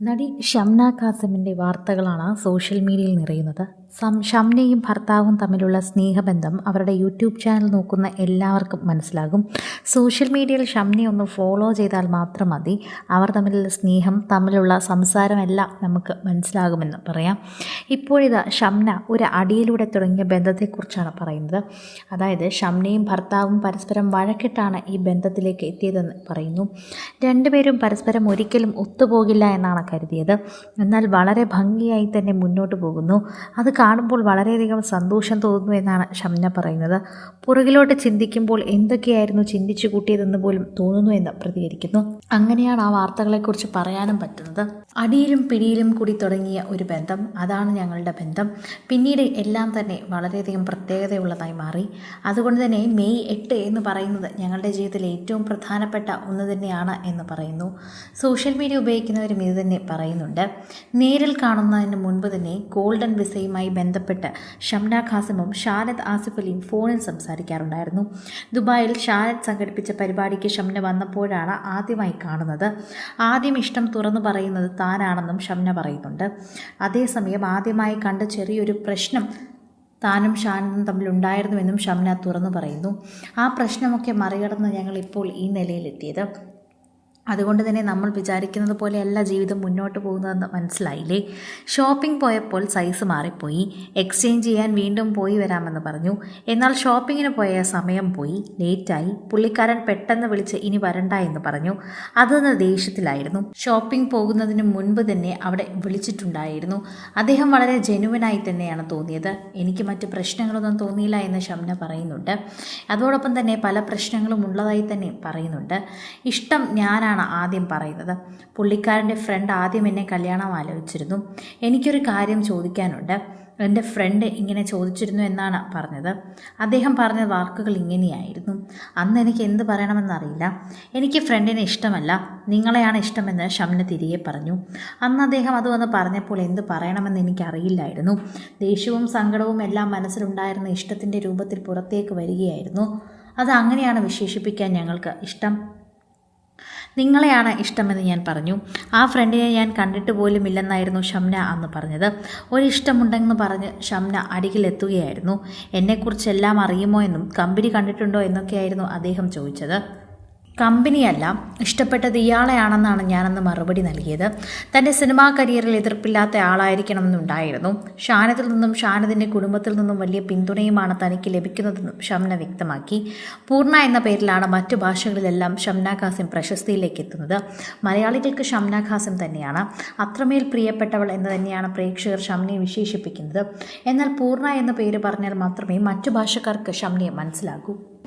നടി ഷംന കാസമിന്റെ വാർത്തകളാണ് സോഷ്യൽ മീഡിയയിൽ നിറയുന്നത്. ഷംനയും ഭർത്താവും തമ്മിലുള്ള സ്നേഹബന്ധം അവരുടെ യൂട്യൂബ് ചാനൽ നോക്കുന്ന എല്ലാവർക്കും മനസ്സിലാകും. സോഷ്യൽ മീഡിയയിൽ ഷംനെ ഒന്ന് ഫോളോ ചെയ്താൽ മാത്രം മതി. അവർ തമ്മിലുള്ള സ്നേഹം തമ്മിലുള്ള സംസാരമെല്ലാം നമുക്ക് മനസ്സിലാകുമെന്ന് പറയാം. ഇപ്പോഴിതാ ഷംന ഒരു അടിയിലൂടെ തുടങ്ങിയ ബന്ധത്തെക്കുറിച്ചാണ് പറയുന്നത്. അതായത് ഷംനയും ഭർത്താവും പരസ്പരം വഴക്കിട്ടാണ് ഈ ബന്ധത്തിലേക്ക് എത്തിയതെന്ന് പറയുന്നു. രണ്ടുപേരും പരസ്പരം ഒരിക്കലും ഒത്തുപോകില്ല എന്നാണ് കരുതിയത്. എന്നാൽ വളരെ ഭംഗിയായി തന്നെ മുന്നോട്ട് പോകുന്നു. അത് കാണുമ്പോൾ വളരെയധികം സന്തോഷം തോന്നുന്നു എന്നാണ് ഷംന പറയുന്നത്. പുറകിലോട്ട് ചിന്തിക്കുമ്പോൾ എന്തൊക്കെയായിരുന്നു ചിന്തിച്ചു കൂട്ടിയതെന്ന് പോലും തോന്നുന്നു എന്ന് പ്രതികരിക്കുന്നു. അങ്ങനെയാണ് ആ വാർത്തകളെക്കുറിച്ച് പറയാനും പറ്റുന്നത്. അടിയിലും പിടിയിലും കൂടി തുടങ്ങിയ ഒരു ബന്ധം അതാണ് ഞങ്ങളുടെ ബന്ധം. പിന്നീട് എല്ലാം തന്നെ വളരെയധികം പ്രത്യേകതയുള്ളതായി മാറി. അതുകൊണ്ട് തന്നെ മെയ് എട്ട് എന്ന് പറയുന്നത് ഞങ്ങളുടെ ജീവിതത്തിലെ ഏറ്റവും പ്രധാനപ്പെട്ട ഒന്ന് തന്നെയാണ് എന്ന് പറയുന്നു. സോഷ്യൽ മീഡിയ ഉപയോഗിക്കുന്നവരും ഇത് തന്നെ പറയുന്നുണ്ട്. നേരിൽ കാണുന്നതിന് മുൻപ് തന്നെ ഗോൾഡൻ വിസയുമായി ബന്ധപ്പെട്ട് ഷംന ഖാസിമും ഷാരദ് ആസിഫ് അലിയും ഫോണിൽ സംസാരിക്കാറുണ്ടായിരുന്നു. ദുബായിൽ ഷാരദ് സംഘടിപ്പിച്ച പരിപാടിക്ക് ഷംന വന്നപ്പോഴാണ് ആദ്യമായി കാണുന്നത്. ആദ്യം ഇഷ്ടം തുറന്നു പറയുന്നത് താനാണെന്നും ഷംന പറയുന്നുണ്ട്. അതേസമയം ആദ്യമായി കണ്ട ചെറിയൊരു പ്രശ്നം താനും ഷാനന്ദും തമ്മിലുണ്ടായിരുന്നുവെന്നും ഷംന തുറന്നു പറയുന്നു. ആ പ്രശ്നമൊക്കെ മറികടന്ന് ഞങ്ങൾ ഇപ്പോൾ ഈ നിലയിലെത്തിയത്. അതുകൊണ്ട് തന്നെ നമ്മൾ വിചാരിക്കുന്നത് പോലെയല്ല ജീവിതം മുന്നോട്ട് പോകുന്നതെന്ന് മനസ്സിലായില്ലേ? ഷോപ്പിംഗ് പോയപ്പോൾ സൈസ് മാറിപ്പോയി. എക്സ്ചേഞ്ച് ചെയ്യാൻ വീണ്ടും പോയി വരാമെന്ന് പറഞ്ഞു. എന്നാൽ ഷോപ്പിങ്ങിന് പോയ സമയം പോയി. ലേറ്റായി പുള്ളിക്കാരൻ പെട്ടെന്ന് വിളിച്ച് ഇനി വരണ്ട എന്ന് പറഞ്ഞു. അതൊന്ന് ദേഷ്യത്തിലായിരുന്നു. ഷോപ്പിംഗ് പോകുന്നതിന് മുൻപ് തന്നെ അവിടെ വിളിച്ചിട്ടുണ്ടായിരുന്നു. അദ്ദേഹം വളരെ ജെനുവനായി തന്നെയാണ് തോന്നിയത്. എനിക്ക് മറ്റ് പ്രശ്നങ്ങളൊന്നും തോന്നിയില്ല എന്ന് ഷംന പറയുന്നുണ്ട്. അതോടൊപ്പം തന്നെ പല പ്രശ്നങ്ങളും ഉള്ളതായി തന്നെ പറയുന്നുണ്ട്. ഇഷ്ടം ഞാനാണ് ആദ്യം പറയുന്നത്. പുള്ളിക്കാരന്റെ ഫ്രണ്ട് ആദ്യം എന്നെ കല്യാണം ആലോചിച്ചിരുന്നു. എനിക്കൊരു കാര്യം ചോദിക്കാനുണ്ട്. എന്റെ ഫ്രണ്ട് ഇങ്ങനെ ചോദിച്ചിരുന്നു എന്നാണ് പറഞ്ഞത്. അദ്ദേഹം പറഞ്ഞ വാക്കുകൾ ഇങ്ങനെയായിരുന്നു. അന്ന് എനിക്ക് എന്ത് പറയണമെന്നറിയില്ല. എനിക്ക് ഫ്രണ്ടിനെ ഇഷ്ടമല്ല. നിങ്ങളെയാണ് ഇഷ്ടമെന്ന് ഷംന തിരികെ പറഞ്ഞു. അന്ന് അദ്ദേഹം അത് വന്ന് പറഞ്ഞപ്പോൾ എന്ത് പറയണമെന്ന് എനിക്കറിയില്ലായിരുന്നു. ദേഷ്യവും സങ്കടവും എല്ലാം മനസ്സിലുണ്ടായിരുന്ന ഇഷ്ടത്തിന്റെ രൂപത്തിൽ പുറത്തേക്ക് വരികയായിരുന്നു. അത് അങ്ങനെയാണ് വിശേഷിപ്പിക്കാൻ ഞങ്ങൾക്ക് ഇഷ്ടം. നിങ്ങളെയാണ് ഇഷ്ടമെന്ന് ഞാൻ പറഞ്ഞു. ആ ഫ്രണ്ടിനെ ഞാൻ കണ്ടിട്ട് പോലും ഇല്ലെന്നായിരുന്നു ഷംന അന്ന് പറഞ്ഞത്. ഒരിഷ്ടമുണ്ടെന്ന് പറഞ്ഞ് ഷംന അരികിലെത്തുകയായിരുന്നു. എന്നെക്കുറിച്ചെല്ലാം അറിയുമോ എന്നും കമ്പനി കണ്ടിട്ടുണ്ടോ എന്നൊക്കെയായിരുന്നു അദ്ദേഹം ചോദിച്ചത്. കമ്പനിയല്ല ഇഷ്ടപ്പെട്ടത് ഇയാളെയാണെന്നാണ് ഞാനന്ന് മറുപടി നൽകിയത്. തന്റെ സിനിമാ കരിയറിൽ എതിർപ്പില്ലാത്ത ആളായിരിക്കണമെന്നുണ്ടായിരുന്നു. ഷാനത്തിൽ നിന്നും ഷാനദിന്റെ കുടുംബത്തിൽ നിന്നും വലിയ പിന്തുണയുമാണ് തനിക്ക് ലഭിക്കുന്നതെന്നും ഷംന വ്യക്തമാക്കി. പൂർണ എന്ന പേരിലാണ് മറ്റു ഭാഷകളിലെല്ലാം ഷംന ഖാസിം പ്രശസ്തിയിലേക്ക് എത്തുന്നത്. മലയാളികൾക്ക് ഷംന ഖാസിം തന്നെയാണ്. അത്രമേൽ പ്രിയപ്പെട്ടവൾ എന്ന് തന്നെയാണ് പ്രേക്ഷകർ ഷംനയെ വിശേഷിപ്പിക്കുന്നത്. എന്നാൽ പൂർണ എന്ന പേര് പറഞ്ഞാൽ മാത്രമേ മറ്റു ഭാഷക്കാർക്ക് ഷംനയെ മനസ്സിലാകൂ.